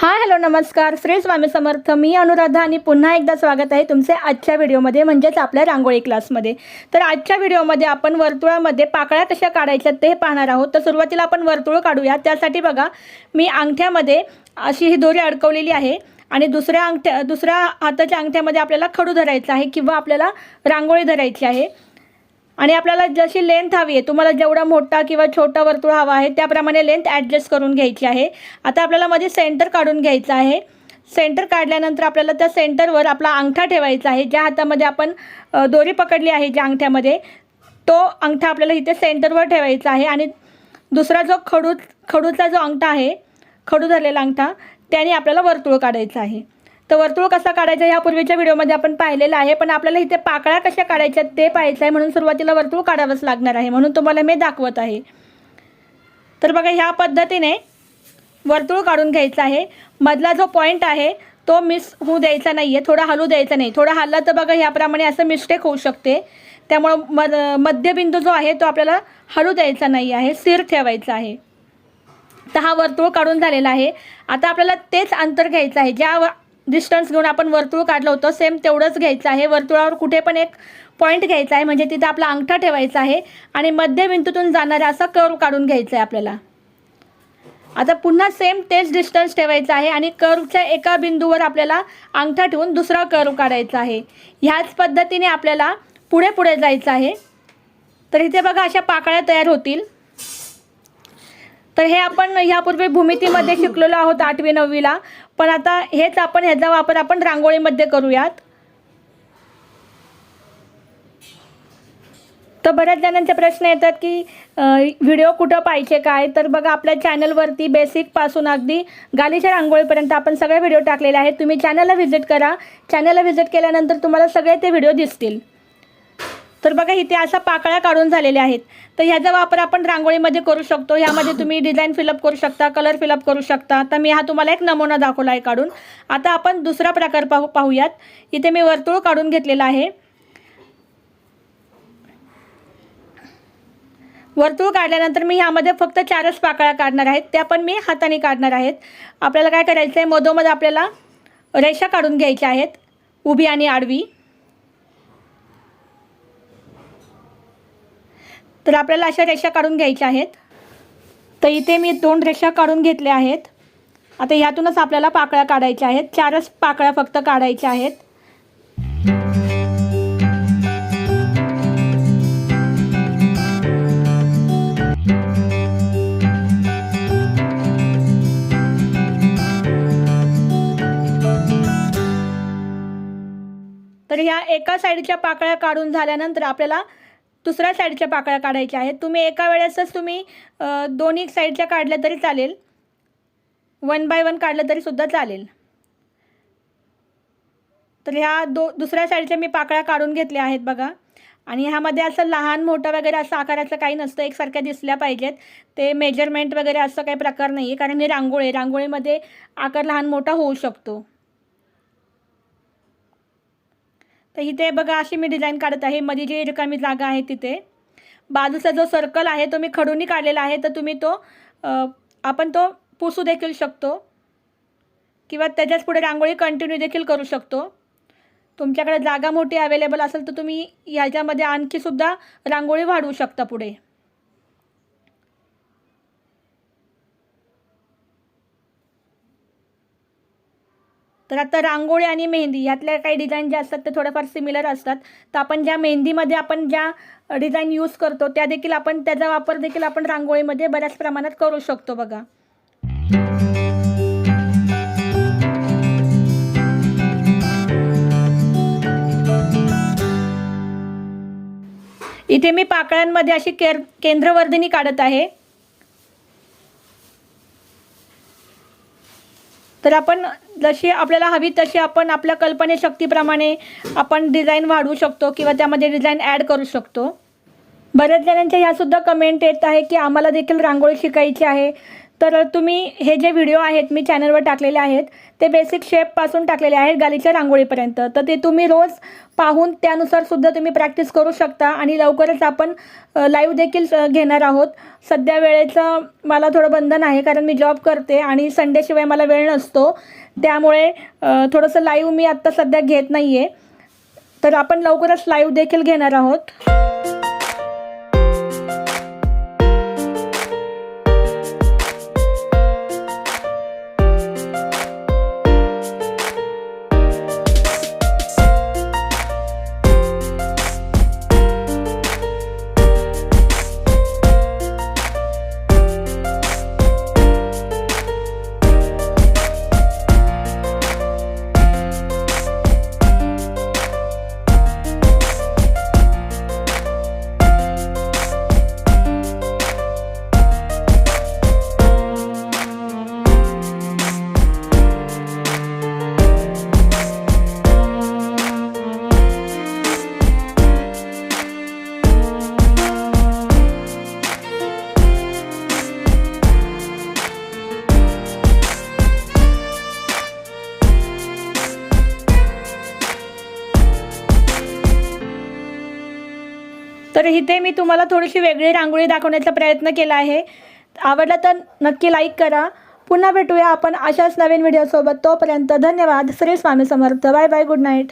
Hi hello नमस्कार. श्री स्वामी समर्थ. मी अनुराधा आणि पुन्हा एकदा स्वागत आहे तुमचे आजच्या व्हिडिओमध्ये म्हणजेच आपल्या रांगोळी क्लासमध्ये. तर आजच्या व्हिडिओमध्ये आपण वर्तुळामध्ये पाकळ्या कशा काढायच्या ते पाहणार आहोत. तर सुरुवातीला आपण वर्तुळ काढूया. त्यासाठी बघा मी अंगठ्यामध्ये अशी ही दोरी अडकवलेली आहे आणि दुसऱ्या अंगठ्या दुसऱ्या हाताच्या अंगठ्यामध्ये आपल्याला खडू धरायचा आहे किंवा आपल्याला रांगोळी धरायची आहे. आणि आपल्याला जशी लेंथ हवी आहे तुम्हाला जेवढा मोठा किंवा छोटा वर्तुळ हवा आहे त्याप्रमाणे लेंथ ॲडजस्ट करून घ्यायची आहे. आता आपल्याला मध्ये सेंटर काढून घ्यायचं आहे. सेंटर काढल्यानंतर आपल्याला त्या सेंटरवर आपला अंगठा ठेवायचा आहे. ज्या हातामध्ये आपण दोरी पकडली आहे ज्या अंगठ्यामध्ये तो अंगठा आपल्याला इथे सेंटरवर ठेवायचा आहे. आणि दुसरा जो खडू खडूचा जो अंगठा आहे खडू झालेला अंगठा त्याने आपल्याला वर्तुळ काढायचं आहे. तर वर्तुळ कसा काढायचा या पूर्वीच्या व्हिडिओमध्ये आपण पाहिलेलं आहे. पण आपल्याला इथे पाकळ्या कशा काढायच्या ते पाहायचं आहे. म्हणून सुरुवातीला वर्तुळ काढावंच लागणार आहे. म्हणून तुम्हाला मी दाखवत आहे. तर बघा ह्या पद्धतीने वर्तुळ काढून घ्यायचा आहे. मधला जो पॉईंट आहे तो मिस होऊ द्यायचा नाही आहे थोडा हलू द्यायचा नाही. थोडा हल्ला तर बघा ह्याप्रमाणे असं मिस्टेक होऊ शकते. त्यामुळं मध मध्यबिंदू जो आहे तो आपल्याला हलू द्यायचा नाही आहे. स्थिर ठेवायचा आहे. तर हा वर्तुळ काढून झालेला आहे. आता आपल्याला तेच अंतर घ्यायचं आहे. ज्या डिस्टन्स घेऊन आपण वर्तुळ काढलं होतं. सेम तेवढंच घ्यायचं आहे. वर्तुळावर कुठे पण एक पॉईंट घ्यायचा आहे. म्हणजे तिथं आपला अंगठा ठेवायचा आहे. आणि मध्यबिंदूतून जाणारा असा कर्व काढून घ्यायचा आहे आपल्याला. आता पुन्हा सेम तेच डिस्टन्स ठेवायचं आहे. आणि कर्वच्या एका बिंदूवर आपल्याला अंगठा ठेवून दुसरा कर्व काढायचा आहे. ह्याच पद्धतीने आपल्याला पुढे पुढे जायचं आहे. तर इथे बघा अशा पाकळ्या तयार होतील. तर हे आपण ह्यापूर्वी भूमितीमध्ये शिकलेलो आहोत आठवी नववीला. पण आता हेच आपण ह्याचा वापर आपण रांगोळीमध्ये करूयात. तर बऱ्याच जणांचे प्रश्न येतात की व्हिडिओ कुठं पाहिजे काय? तर बघा आपल्या चॅनलवरती बेसिकपासून अगदी गालीच्या रांगोळीपर्यंत आपण सगळे व्हिडिओ टाकलेले आहेत. तुम्ही चॅनलला व्हिजिट करा. चॅनलला व्हिजिट केल्यानंतर तुम्हाला सगळे ते व्हिडिओ दिसतील. तर बघा इथे असा पाकळ्या काढून झालेल्या आहेत. तर ह्याचा वापर आपण रांगोळीमध्ये करू शकतो. ह्यामध्ये तुम्ही डिझाईन फिलअप करू शकता कलर फिलअप करू शकता. तर मी हा तुम्हाला एक नमुना दाखवला आहे काढून. आता आपण दुसरा प्रकार पाहू पाहूयात. इथे मी वर्तुळ काढून घेतलेला आहे. वर्तुळ काढल्यानंतर मी ह्यामध्ये फक्त चारच पाकळ्या काढणार आहेत. त्या पण मी हाताने काढणार आहेत. आपल्याला काय करायचं आहे मधोमध आपल्याला रेषा काढून घ्यायच्या आहेत. उभी आणि आडवी. तर आपल्याला अशा रेषा काढून घ्यायच्या आहेत. तर इथे मी दोन रेषा काढून घेतल्या आहेत. आता ह्यातूनच आपल्याला पाकळ्या काढायच्या आहेत. चारच पाकळ्या फक्त काढायच्या आहेत. तर ह्या एका साईडच्या पाकळ्या काढून झाल्यानंतर आपल्याला दुसऱ्या साईडच्या पाकळ्या काढायच्या आहेत. तुम्ही एका वेळेसच तुम्ही दोन्ही साईडच्या काढल्या तरी चालेल. वन बाय वन काढलं तरी सुद्धा चालेल. तर ह्या दो दुसऱ्या साईडच्या मी पाकळ्या काढून घेतल्या आहेत बघा. आणि ह्यामध्ये असं लहान मोठं वगैरे असं आकाराचं काही नसतं. एकसारख्या दिसल्या पाहिजेत. ते मेजरमेंट वगैरे असं काही प्रकार नाही आहे कारण हे रांगोळी आहे. रांगोळीमध्ये आकार लहान मोठा होऊ शकतो. तर इथे बघा अशी मी डिझाईन काढत आहे. मध्ये जी रिकामी जागा आहे तिथे. बाजूचा जो सर्कल आहे तो मी खडूनही काढलेला आहे. तर तुम्ही तो आपण तो पुसू देखील शकतो. किंवा त्याच्याच पुढे रांगोळी कंटिन्यू देखील करू शकतो. तुमच्याकडे जागा मोठी अवेलेबल असेल तर तुम्ही ह्याच्यामध्ये आणखीसुद्धा रांगोळी वाढवू शकता पुढे. तर आता रांगोळी आणि मेहंदी यातल्या काही डिझाईन ज्या असतात ते थोड्याफार सिमिलर असतात. तर आपण ज्या मेहंदीमध्ये आपण ज्या डिझाईन यूज करतो त्या देखील आपण त्याचा वापर देखील आपण रांगोळीमध्ये बऱ्याच प्रमाणात करू शकतो बघा. इथे मी पाकळ्यांमध्ये अशी केर केंद्रवर्धिनी काढत आहे. तर आपण जशी आपल्याला हवी तशी आपण आपल्या कल्पनेशक्तीप्रमाणे आपण डिझाईन वाढवू शकतो किंवा त्यामध्ये डिझाईन ॲड करू शकतो. बऱ्याच जणांच्या ह्यासुद्धा कमेंट येत आहे की आम्हाला देखील रांगोळी शिकायची आहे. तर तुम्ही हे जे व्हिडिओ आहेत मी चॅनलवर टाकलेले आहेत ते बेसिक शेपपासून टाकलेले आहेत गालीच्या रांगोळीपर्यंत. तर ते तुम्ही रोज पाहून त्यानुसार सुद्धा तुम्ही प्रॅक्टिस करू शकता आणि लवकरच आपण लाईव्ह देखील घेणार आहोत. सध्या वेळेचं मला थोडं बंधन आहे कारण मी जॉब करते आणि संडेशिवाय मला वेळ नसतो. त्यामुळे थोडंसं लाईव्ह मी आत्ता सध्या घेत नाही आहे तर आपण लवकरच लाईव्ह देखील घेणार आहोत. तर इथे मी तुम्हाला थोडीशी वेगळी रांगोळी दाखवण्याचा प्रयत्न केला आहे. आवडला तर नक्की लाईक करा. पुन्हा भेटूया आपण अशाच नवीन व्हिडिओसोबत तोपर्यंत धन्यवाद. Shri Swami Samarth. Bye bye. Good night